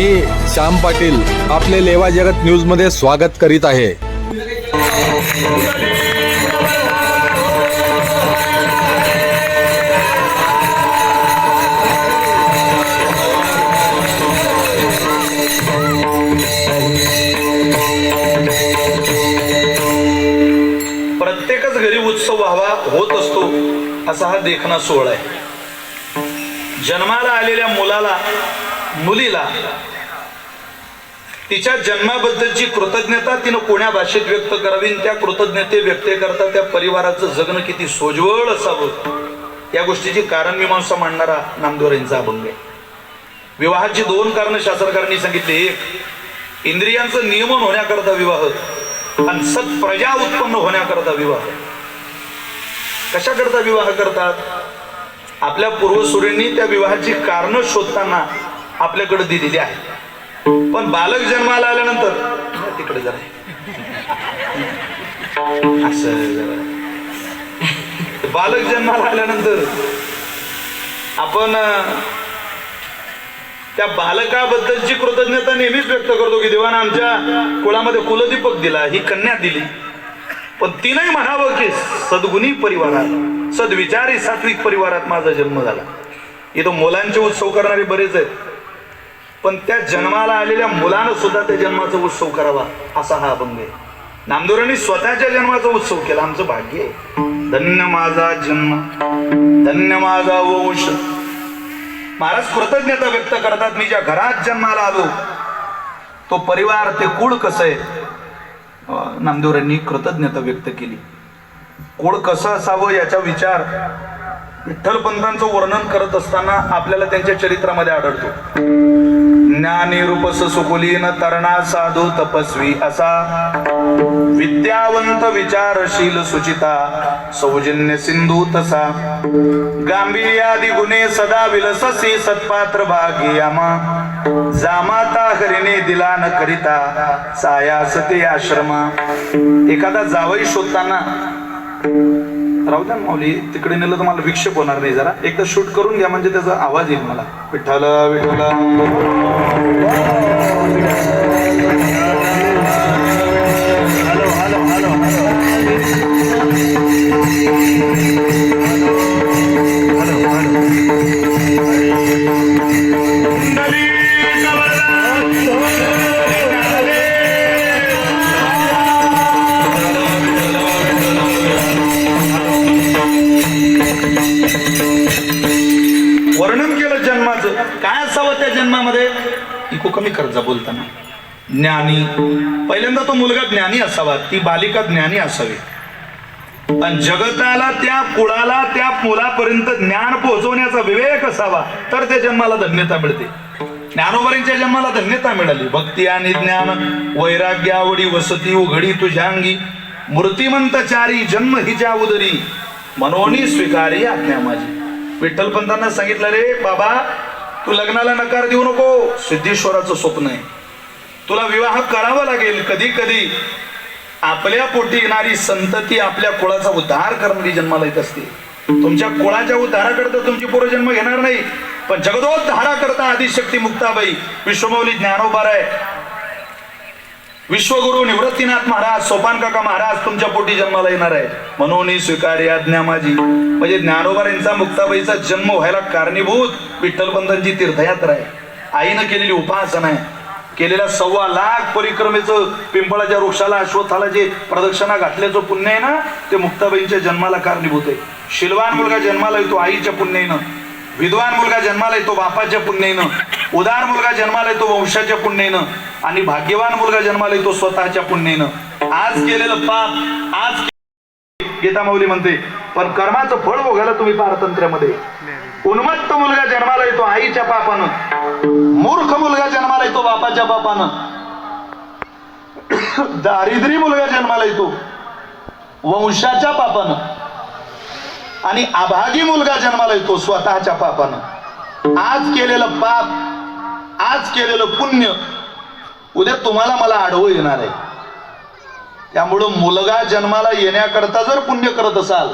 मी श्याम पाटील आपले लेवा जगत न्यूजमध्ये स्वागत करीत आहे. प्रत्येकच घरी उत्सव व्हावा होत असतो असा हा देखणा सोहळा आहे. जन्माला आलेल्या मुलाला मुलीला. तिच्या जन्माबद्दलची कृतज्ञता तिनं कोण्या भाषेत व्यक्त करावी त्या कृतज्ञते व्यक्त करता त्या परिवाराचं जगणं किती सोज्वळ असावं या गोष्टीची कारण मीमांसा मांडणारा नामदेव यांचा अभंग आहे. विवाहाची दोन कारण शास्त्रकारांनी सांगितली. एक इंद्रियांचं नियमन होण्याकरता विवाह आणि सत्प्रजा उत्पन्न होण्याकरता विवाह. कशाकरता विवाह करतात? आपल्या पूर्वसुरींनी त्या विवाहाची कारणं शोधताना आपल्याकडे दिलेली आहे. पण बालक जन्माला आल्यानंतर तिकडे जरा असं जरा. बालक जन्माला आल्यानंतर आपण त्या बालकाबद्दलची कृतज्ञता नेहमीच व्यक्त करतो की देवानं आमच्या कुळामध्ये कुलदीपक दिला ही कन्या दिली. पण तिनंही म्हणावं की सद्गुणी परिवारात सद्विचारी सात्विक परिवारात माझा जन्म झाला. इथं मुलांचे उत्सव करणारे बरेच आहेत. पण त्या जन्माला आलेल्या मुलानं सुद्धा त्या जन्माचा उत्सव करावा असा हा अभंग आहे. नामदोरांनी स्वतःच्या जन्माचा उत्सव केला. आमचं भाग्य धन्य माझा जन्म धन्य माझा वंश. महाराज कृतज्ञता व्यक्त करतात मी ज्या घरात जन्माला आलो तो परिवार ते कुळ कसं आहे? नामदेवरांनी कृतज्ञता व्यक्त केली. कुळ कसं असावं याचा विचार विठ्ठलपंतांचं वर्णन करत असताना आपल्याला त्यांच्या चरित्रामध्ये आढळतो. ज्ञानी रूपस सुकुलीन तरणा साधू तपस्वी असा. विद्यावंत विचारशील सुचिता सौजन्य सिंधू तसा. गांभीर्यादी गुणे सदा विलससी सत्पात्र भाग्यामा जामाता हरिणे दिला न करिता सायासते आश्रमा. एखादा जावई शोधताना राहू द्या माऊली तिकडे नेलं तर मला विक्षेप होणार नाही जरा. एकदा शूट करून घ्या म्हणजे त्याचा आवाज येईल मला. विठ्ठल विठ्ठल. बायको कमी करत जा बोलताना. ज्ञानी पहिल्यांदा तो मुलगा ज्ञानी असावा ती बालिका ज्ञानी असावी. आणि जगताला त्या कुळाला त्या मुलापर्यंत ज्ञान पोहोचवण्याचा विवेक असावा तर त्या जन्माला धन्यता मिळते. ज्ञानोबरींच्या जन्माला धन्यता मिळाली. भक्ती आणि ज्ञान वैराग्य आवडी वसती उघडी तुझ्यांगी. मूर्तिमंत चारी जन्म हिच्या उदरी. मनोनी स्वीकारी आज्ञा माझी. विठ्ठलपंतांना सांगितलं रे बाबा तू लग्नाला नकार देऊ नको. सिद्धेश्वराचं स्वप्न आहे. तुला विवाह करावा लागेल कधी कधी. आपल्या पोटी येणारी संतती आपल्या कुळाचा उद्धार करणारी जन्माला येत असते. तुमच्या कुळाच्या उद्धाराकरता तुमची पूर्वजन्म घेणार नाही. पण जगदोद्धाराकरता आदिशक्ती मुक्ताबाई विश्वमौली ज्ञानोबार आहे विश्वगुरु निवृत्तीनाथ महाराज सोपान काका महाराज तुमच्या पोटी जन्माला येणार आहे म्हणून स्वीकार्य आज्ञा माझी. म्हणजे ज्ञानोबा यांचा मुक्ताबाईचा जन्म व्हायला कारणीभूत विठ्ठलबंधनची तीर्थयात्रा आहे. आईनं केलेली उपासना आहे. केलेल्या सव्वा लाख परिक्रमेचं पिंपळाच्या वृक्षाला अश्वत्थाला जे प्रदक्षिणा घातल्याचं पुण्य आहे ना ते मुक्ताबाईंच्या जन्माला कारणीभूत आहे. शिलवान मुलगा जन्माला येतो आईच्या पुण्याईनं विद्वान मुलगा जन्माला येतो बापाच्या पुण्याईनं उदार मुलगा जन्माला येतो वंशाच्या पुण्यानं आणि भाग्यवान मुलगा जन्माला येतो स्वतःच्या पुण्यानं. आज केलेलं पाप आज गीता माऊली म्हणते पण कर्माचं फळ बघायला तुम्ही पारतंत्र्यामध्ये. उन्मत्त मुलगा जन्माला येतो आईच्या पापानं. मूर्ख मुलगा जन्माला येतो बापाच्या पापानं. दारिद्री मुलगा जन्माला येतो वंशाच्या पापानं. आणि अभागी मुलगा जन्माला येतो स्वतःच्या पापानं. आज केलेलं पाप आज केलेलं पुण्य उद्या तुम्हाला मला आडवं येणार आहे. त्यामुळं मुलगा जन्माला येण्याकरता जर पुण्य करत असाल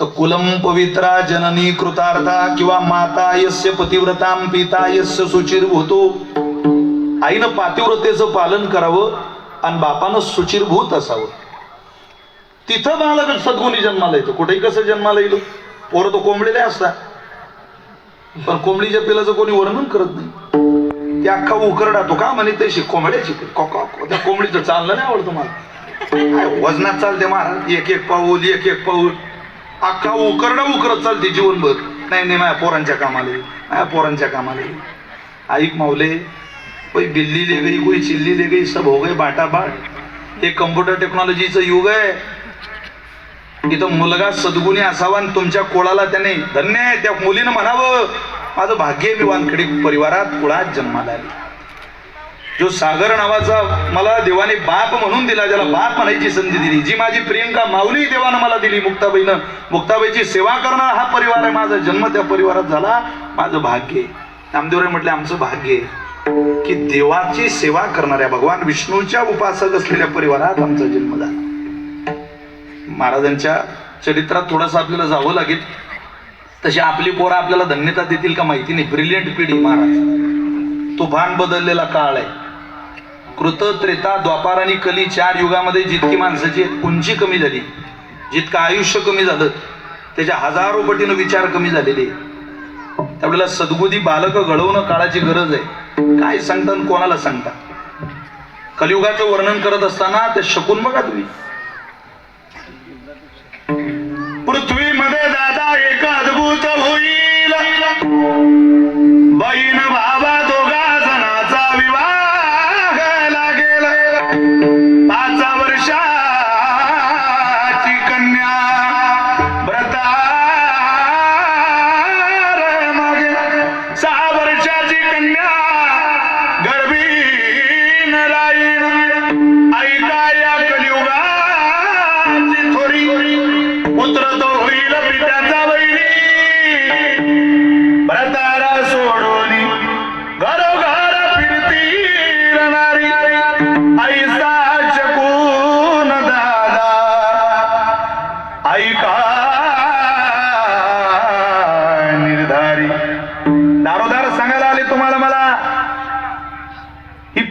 तर कुलम पवित्रा जननी कृतार्था किंवा माता यस्य पतिव्रताम पिता यस्य सुचिरभूतो आईनं पातिव्रतेचं पालन करावं आणि बापानं सुचिरभूत असावं. तिथं बालक सद्गुणी जन्माला येतो. कुठेही कसं जन्माला येईल? पोरं तो कोंबलेले असतात. पण कोंबडीच्या पिलाचं कोणी वर्णन करत नाही. ते अख्खा उकरडा तो का म्हणे तशी कोंबड्याची त्या कोंबडीचं चाललं नाही आवडतं मला. वजनात चालते महाराज? एक एक पाऊल एक एक पाऊल. अख्खा उकरडा उकरत चालते जीवनभर. नाही नाही माझ्या पोरांच्या कामाला. माझ्या पोरांच्या कामाला. आईक ऐक मावले कोई बिल्ली ले गई कोई चिल्ली ले गई सब हो गए बाटा बाट. हे कम्प्युटर टेक्नॉलॉजीचं युग आहे. इथं मुलगा सद्गुणी असावा आणि तुमच्या कोळाला त्याने धन्य आहे. त्या मुलीनं म्हणावं माझं भाग्य मी वानखडी परिवारात कुळात जन्माला आली. जो सागर नावाचा मला देवाने बाप म्हणून दिला ज्याला बाप म्हणायची संधी दिली जी माझी प्रियंका माऊली देवानं मला दिली मुक्ताबाईनं. मुक्ताबाईची सेवा करणं हा परिवार आहे माझा जन्म त्या परिवारात झाला माझं भाग्य नामदेवराय म्हटलं आमचं भाग्य की देवाची सेवा करणाऱ्या भगवान विष्णूच्या उपासक असलेल्या परिवारात आमचा जन्म झाला. महाराजांच्या चरित्रात थोडंसं आपल्याला जावं लागेल. तशी आपली पोरं आपल्याला धन्यता देतील का माहिती नाही. ब्रिलियंट पिढी महाराज. तुफान बदललेला काळ आहे. कृत त्रेता द्वापार आणि कली चार युगामध्ये जितकी माणसाची उंची कमी झाली. जितकं आयुष्य कमी झालं त्याच्या हजारो पटीनं विचार कमी झालेले त्यावेळेला सद्बुद्धी बालक घडवणं काळाची गरज आहे. काय सांगता आणि कोणाला सांगता? कलियुगाचं वर्णन करत असताना ते शकून बघा तुम्ही. पृथ्वीमध्ये दादा एक अद्भुत होईल. बहीण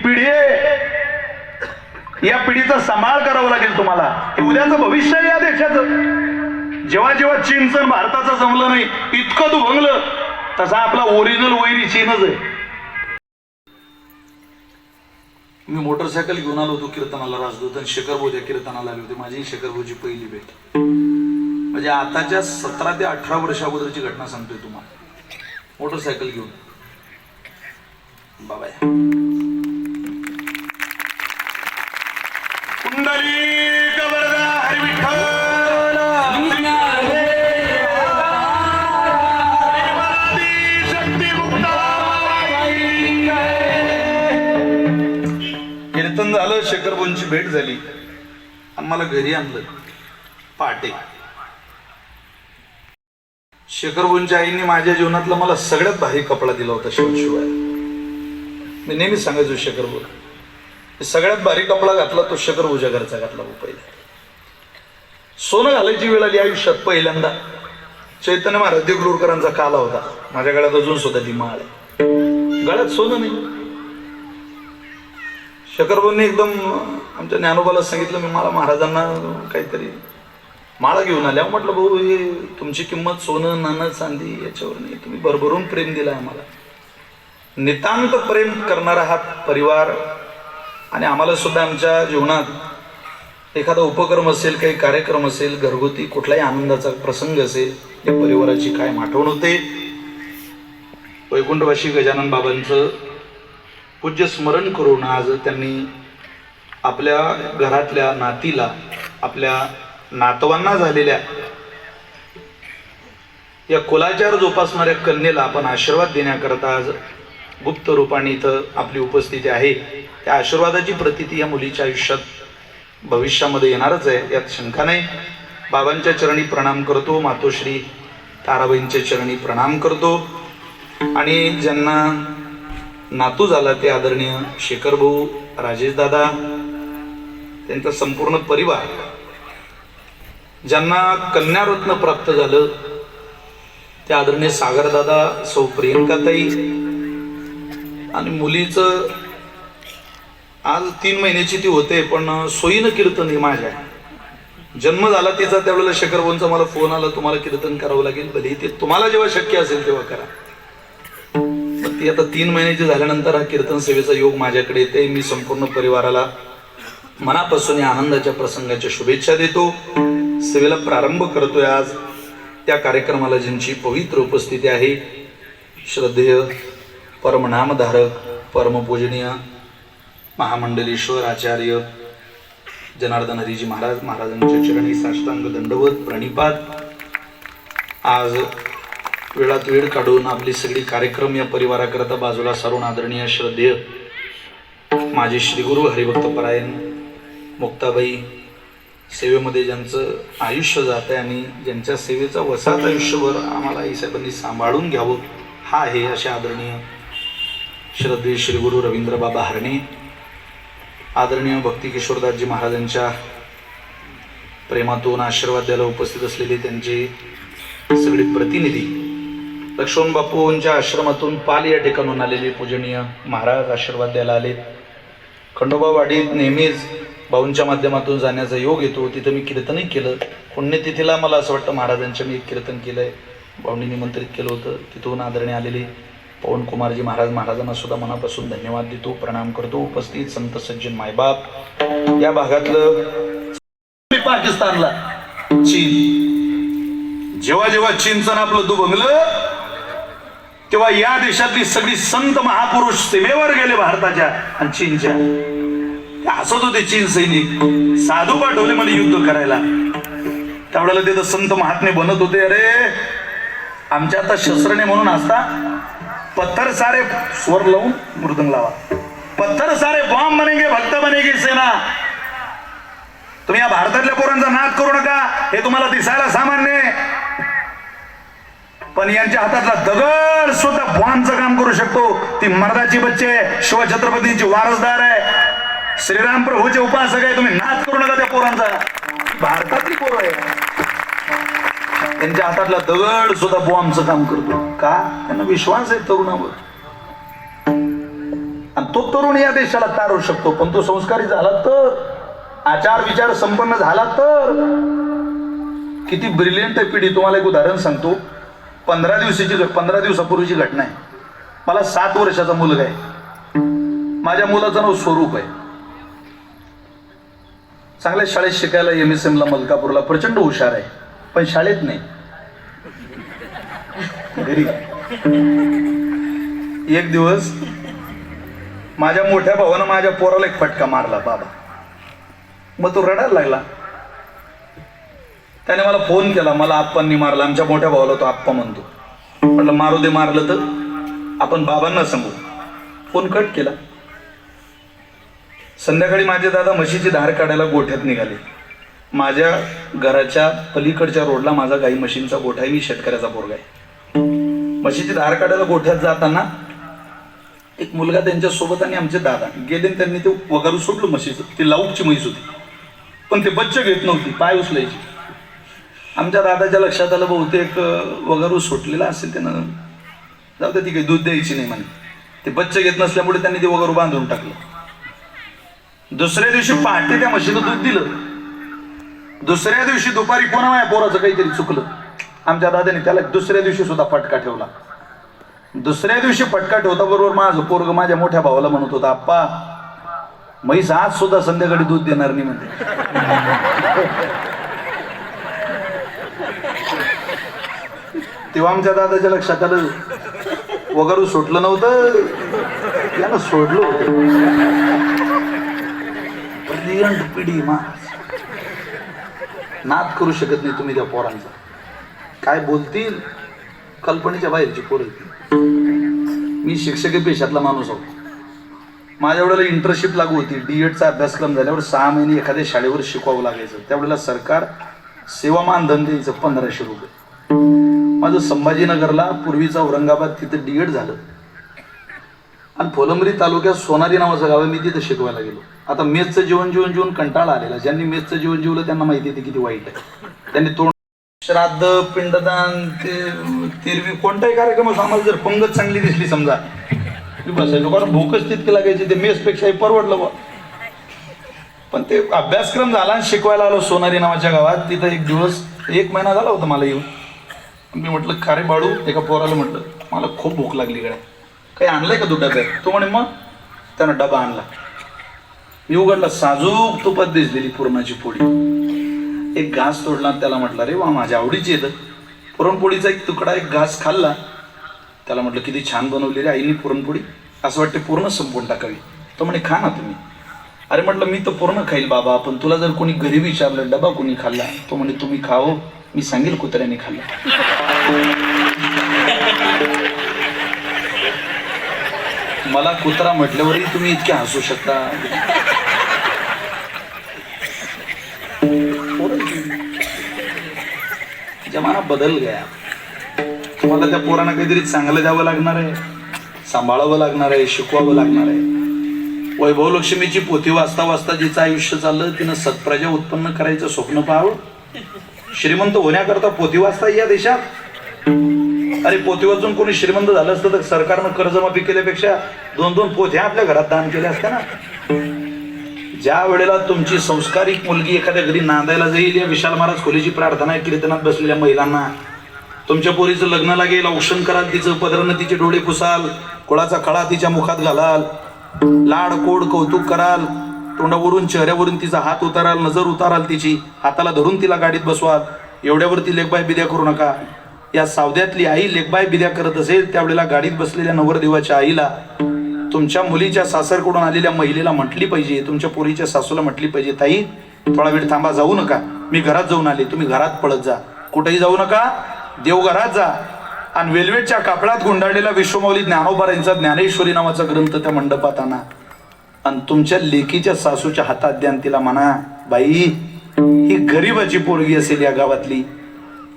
पिढी आहे. या पिढीचा सांभाळ करावा लागेल तुम्हाला. उद्याचं भविष्य आहे या देशाचं. जेव्हा जेव्हा चीनचं भारताचं जमलं नाही इतकं तू तसा आपला ओरिजिनल वैरी चीनच आहे. मी मोटरसायकल घेऊन आलो होतो कीर्तनाला राजदूत आणि शेखरभोज या कीर्तनाला आले होते. माझी शेखरभोजी पहिली भेट. म्हणजे आताच्या सतरा ते अठरा वर्ष अगोदरची घटना सांगतोय तुम्हाला. मोटरसायकल घेऊन. बाबा कीर्तन झालं शेखरबोंची भेट झाली. आणि मला घरी आणलं. पहाटे शेखरबोंच्या आईने माझ्या जीवनातला मला सगळ्यात भारी कपडा दिला होता शिवशिवाय. मी नेहमी सांगायचो शेखरबोन सगळ्यात भारी कपडा घातला तो शकर घरचा घातला हो पहिला. सोनं घालायची वेळ आली आयुष्यात पहिल्यांदा. चैतन्य महाराज देगलूरकरांचा काला होता. माझ्या गळ्यात अजून सुद्धा ती माळ आहे. गळ्यात सोनं नाही. शकरबांनी एकदम आमच्या ज्ञानोबाला सांगितलं मी मला महाराजांना काहीतरी माळा घेऊन आल्या. म्हटलं भाऊ हे तुमची किंमत सोनं नाणं चांदी याच्यावर नाही तुम्ही भरभरून प्रेम दिला आम्हाला. नितांत प्रेम करणारा हा परिवार आणि आम्हाला सुद्धा आमच्या जीवनात एखादा उपक्रम असेल काही कार्यक्रम असेल घरगुती कुठलाही आनंदाचा प्रसंग असेल या परिवाराची काय आठवण होते? वैकुंठवासी गजानन बाबांचं पूज्य स्मरण करून आज त्यांनी आपल्या घरातल्या नातीला आपल्या नातवांना झालेल्या या कुलाचार जोपासणाऱ्या कन्येला आपण आशीर्वाद देण्याकरता आज गुप्त रूपाने इथं आपली उपस्थिती आहे. त्या आशीर्वादाची प्रतिती या मुलीच्या आयुष्यात भविष्यामध्ये येणारच आहे यात शंका नाही. बाबांच्या चरणी प्रणाम करतो मातोश्री ताराबाईंच्या चरणी प्रणाम करतो. आणि ज्यांना नातू झाला ते आदरणीय शेखरभाऊ राजेशदादा त्यांचा संपूर्ण परिवार ज्यांना कन्यारत्न प्राप्त झालं ते आदरणीय सागरदादा सौ प्रियंकाताई आणि मुलीचं आज तीन महिन्याची ती होते पण सोयीनं कीर्तन ही माझ्या. जन्म झाला तिचा त्यावेळेला शेखरभोनचा मला फोन आला तुम्हाला कीर्तन करावं लागेल भले ते तुम्हाला जेव्हा शक्य असेल तेव्हा करा. ती आता तीन महिन्याची झाल्यानंतर हा कीर्तन सेवेचा योग माझ्याकडे येते मी संपूर्ण परिवाराला मनापासून या आनंदाच्या प्रसंगाच्या शुभेच्छा देतो. सेवेला प्रारंभ करतोय आज. त्या कार्यक्रमाला ज्यांची पवित्र उपस्थिती आहे श्रद्धेय परमनामधारक परमपूजनीय महामंडलेश्वर आचार्य जनार्दन हरिजी महाराज महाराजांच्या चरणी साष्टांग दंडवत प्रणिपात. आज वेळात वेळ काढून आपली सगळी कार्यक्रम या परिवाराकरता बाजूला सारून आदरणीय श्रद्धेय माझे श्रीगुरु हरिभक्त परायण मुक्ताबाई सेवेमध्ये ज्यांचं आयुष्य जात आहे आणि ज्यांच्या सेवेचा वसात आयुष्यभर आम्हाला आईसाहेबांनी सांभाळून घ्यावं हा आहे अशा आदरणीय श्रद्धे श्रीगुरु गुरु रवींद्रबाबा हरणे आदरणीय भक्ती किशोरदासजी महाराजांच्या प्रेमातून आशीर्वाद द्यायला उपस्थित असलेले त्यांचे सगळे प्रतिनिधी लक्ष्मण बापूंच्या आश्रमातून पाल या ठिकाणून आलेले पूजनीय महाराज आशीर्वाद द्यायला आले. खंडोबा वाडीत नेहमीच भाऊंच्या माध्यमातून जाण्याचा योग येतो. तिथं मी कीर्तनही केलं. पुण्यतिथीला मला असं वाटतं महाराजांच्या मी एक कीर्तन केलं आहे भाऊंनी निमंत्रित केलं होतं. तिथून आदरणे आलेले. पवन कुमारजी महाराज महाराजांना सुद्धा मनापासून धन्यवाद देतो प्रणाम करतो. उपस्थित संत सज्जन मायबाप या भागातलं पाकिस्तानला. चीन. जेव्हा जेव्हा चीनचं आपलं दुभंगलं तेव्हा या देशातली सगळी संत महापुरुष सीमेवर गेले भारताच्या आणि चीनच्या. असत हसत होते चीन सैनिक. साधू पाठवले मला युद्ध करायला. त्यावेळेला तिथं संत महात्मे बनत होते अरे. आमच्या आता शस्त्रने म्हणून असता पत्थर सारे स्वर लावून मृदंग लावा. पत्थर सारे बॉम्ब बनेगे भक्त बनेगी सेना. तुम्ही या भारतातल्या पोरांचा नाद करू नका हे तुम्हाला दिसायला सामान्य पण यांच्या हातातला दगड सुद्धा बॉम्बचं काम करू शकतो. ती मर्दाची बच्चे आहे, शिवछत्रपतींची वारसदार आहे. श्रीराम प्रभूचे उपासक आहे तुम्ही नाद करू नका त्या पोरांचा. भारतातली पोरं आहे त्यांच्या हातातला दगड सुद्धा बॉम्बचं काम करतो. का? त्यांना विश्वास आहे तरुणावर. आणि तो तरुण या देशाला तारू शकतो. पण तो संस्कारी झाला तर आचार विचार संपन्न झाला तर किती ब्रिलियंट आहे पिढी. तुम्हाला एक उदाहरण सांगतो. पंधरा दिवसाची पंधरा दिवसापूर्वीची घटना आहे. मला सात वर्षाचा मुलगा आहे. माझ्या मुलाचं नाव स्वरूप आहे. चांगल्या शाळेत शिकायला एम एस एमला मलकापूरला प्रचंड हुशार आहे. पण शाळेत नाही. घरी. एक दिवस माझ्या मोठ्या भावानं माझ्या पोराला एक फटका मारला बाबा. मग तो रडायला लागला. त्याने मला फोन केला मला आप्पांनी मारला आमच्या मोठ्या भावाला तो आप्पा म्हणतो. म्हटलं मारू दे मारलं तर आपण बाबांना सांगू. फोन कट केला. संध्याकाळी माझे दादा म्हशीची धार काढायला गोठ्यात निघाले. माझ्या घराच्या पलीकडच्या रोडला माझा गाई म्हशींचा गोठा आहे. मी शेतकऱ्याचा पोरगा आहे. म्हशीची धार काढायला गोठ्यात जाताना एक मुलगा त्यांच्यासोबत आणि आमचे दादा गेले आणि त्यांनी ते वगारू सोडलं म्हशीचं. ती लाऊकची म्हैस होती. पण ते बच्च घेत नव्हती पाय उचलायची. आमच्या दादाच्या लक्षात आलं बहुतेक वगारू सुटलेला असेल त्यानं. जाऊ दे ती काही दूध द्यायची नाही म्हणे. ते बच्च घेत नसल्यामुळे त्यांनी ते वगारू बांधून टाकलं. दुसऱ्या दिवशी पहाटे त्या म्हशीला दूध दिलं. दुसऱ्या दिवशी दुपारी पुन्हा माझ्या पोराचं काहीतरी चुकलं. आमच्या दादाने त्याला दुसऱ्या दिवशी सुद्धा फटका ठेवला. दुसऱ्या दिवशी फटका ठेवता बरोबर माझं पोरग माझ्या मोठ्या भावाला म्हणत होता आप्पा म्हैस आज सुद्धा संध्याकाळी दूध देणार नाही म्हणते. तेव्हा आमच्या दादाच्या लक्षात आलं वगैरे सुटलं नव्हतं. त्यानं सोडलं पिढी मा नाद करू शकत नाही तुम्ही त्या पोरांचा. काय बोलतील? कल्पनेच्या बाहेरची पोरं मी शिक्षकी पेशातला माणूस आहोत माझ्या वेळेला इंटर्नशिप लागू होती. डी एडचा अभ्यासक्रम झाल्यावर सहा महिने एखाद्या शाळेवर शिकवावं लागायचं. त्यावेळेला सरकार सेवामान धन द्यायचं पंधराशे रुपये. माझं संभाजीनगरला पूर्वीचा औरंगाबाद तिथं डी एड झालं. आणि फोलंबरी तालुक्यात सोनारी नावाचं गाव आहे मी तिथं शिकवायला गेलो. आता मेसचं जेवण जीवन जीवन कंटाळा आलेला. ज्यांनी मेसचं जेवण जीवलं त्यांना माहिती आहे ते किती वाईट आहे. त्यांनी तोंड श्राद्ध पिंडदान ते तिरवी कोणताही कार्यक्रम आम्हाला जर पंगत चांगली दिसली समजा लोकांना भूकच तितकी लागायची ते मेसपेक्षाही परवडलं बा पण ते अभ्यासक्रम झाला आणि शिकवायला आलो सोनारी नावाच्या गावात. तिथं एक दिवस एक महिना झाला होता मला येऊन. मी म्हटलं खारे बाळू एका पोराला म्हटलं मला खूप भूक लागली गड्या. काही आणलंय का तू तो म्हणे मग. त्यानं डबा आणला. मी उघडला साजूक तुपात दिसलेली पुरणाची पोळी. एक घास तोडला आणि त्याला म्हटलं रे वा माझ्या आवडीची येतं पुरणपोळीचा एक तुकडा एक घास खाल्ला. त्याला म्हटलं किती छान बनवलेली आईने पुरणपोळी. असं वाटते पूर्ण संपवून टाकावी. तो म्हणे खा ना तुम्ही. अरे म्हटलं मी तर पूर्ण खाईल बाबा पण तुला जर कोणी घरी विचारलं डबा कोणी खाल्ला? तो म्हणे तुम्ही खाओ हो, मी सांगेल कुत्र्याने खाल्ला. मला कुत्रा म्हटल्यावरही तुम्ही इतके हसू शकता. जमाना बदल गया. तुम्हाला त्या पोरांना काहीतरी चांगलं द्यावं लागणार आहे सांभाळावं लागणार आहे शिकवावं लागणार आहे. वैभव लक्ष्मीची पोथी वाचता वाचता जिचं आयुष्य चाललं तिनं सत्प्रजा उत्पन्न करायचं स्वप्न पाहावं. श्रीमंत होण्याकरता पोथी वाचता या देशात? अरे पोथी वाचून कोणी श्रीमंत झालं असतं तर सरकारनं कर्जमाफी केल्यापेक्षा दोन दोन पोथ्या आपल्या घरात दान केल्या असत्या ना? ज्या वेळेला तुमची संस्कारिक मुलगी एखाद्या घरी नांदायला जाईल या विशाल महाराज खोलीची प्रार्थना आहे कीर्तनात बसलेल्या महिलांना. तुमच्या पोरीचं लग्न लागेल औषण कराल तिचं पदरनं तिचे डोळे पुसाल कुळाचा खळा तिच्या मुखात घालाल लाड कोड कौतुक कराल तोंडावरून चेहऱ्यावरून तिचा हात उताराल नजर उताराल तिची हाताला धरून तिला गाडीत बसवाल. एवढ्यावरती लेखबाय बिद्या करू नका. या सावद्यातली आई लेखबाय बिद्या करत असेल त्यावेळेला गाडीत बसलेल्या नवरदेवाच्या आईला तुमच्या मुलीच्या सासरकडून आलेल्या महिलेला म्हटली पाहिजे तुमच्या पोरीच्या सासूला म्हटली पाहिजे ताई थोडा वेळ थांबा जाऊ नका. मी घरात जाऊन आले तुम्ही घरात पळत जा. कुठेही जाऊ नका. देवघरात जा. आणि वेल्वेटच्या कापडात गुंडाळलेला विश्वमौली ज्ञानोबा यांचा ज्ञानेश्वरी नावाचा ग्रंथ त्या मंडपात आणा. आणि तुमच्या लेकीच्या सासूच्या हातात द्यान तिला म्हणा बाई ही गरीबाची पोरगी असेल या गावातली.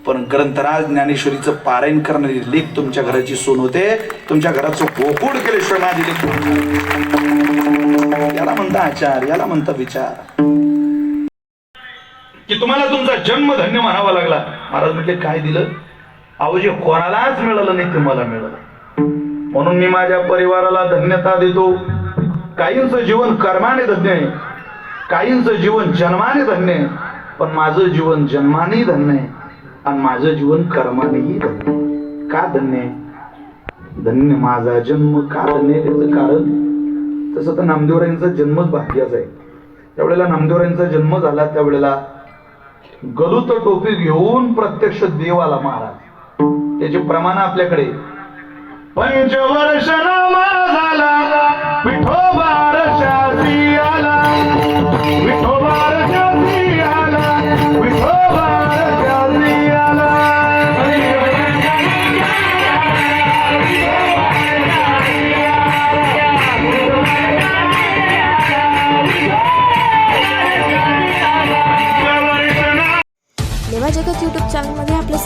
पण ग्रंथराज ज्ञानेश्वरीचं पारायण करणारी लेख तुमच्या घराची सोन होते. तुमच्या घराचं गोकुळ केले माझी लेख याला म्हणता आचार याला म्हणता विचार. की तुम्हाला तुमचा जन्म धन्य म्हणावा लागला. महाराज म्हटले काय दिलं? आवजे कोणालाच मिळालं नाही तुम्हाला मिळालं. म्हणून मी माझ्या परिवाराला धन्यता देतो. काहींचं जीवन कर्माने धन्य आहे. काहींचं जीवन जन्माने धन्य आहे. पण माझं जीवन जन्माने धन्य आहे. आणि माझं जीवन कर्मानेही धन्य. का धन्य? आहे धन्य माझा जन्म का धन्य आहे त्याचं कारण. तसं तर नामदेवरायांचा जन्मच भाग्याचा आहे. त्यावेळेला नामदेवरायांचा जन्म झाला त्यावेळेला गलुत टोपी घेऊन प्रत्यक्ष देवाला महाराज. त्याचे प्रमाण आपल्याकडे. पंचवर्ष झाला विठोबा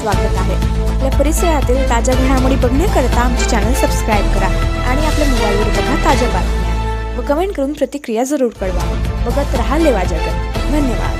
स्वागत आहे. आपल्या परिसरातील ताज्या घडामोडी बघण्याकरता आमचे चॅनल सबस्क्राईब करा आणि आपल्या मोबाईलवर बघा ताज्या बातम्या. व कमेंट करून प्रतिक्रिया जरूर कळवा. बघत राहा लेवा जगत. धन्यवाद.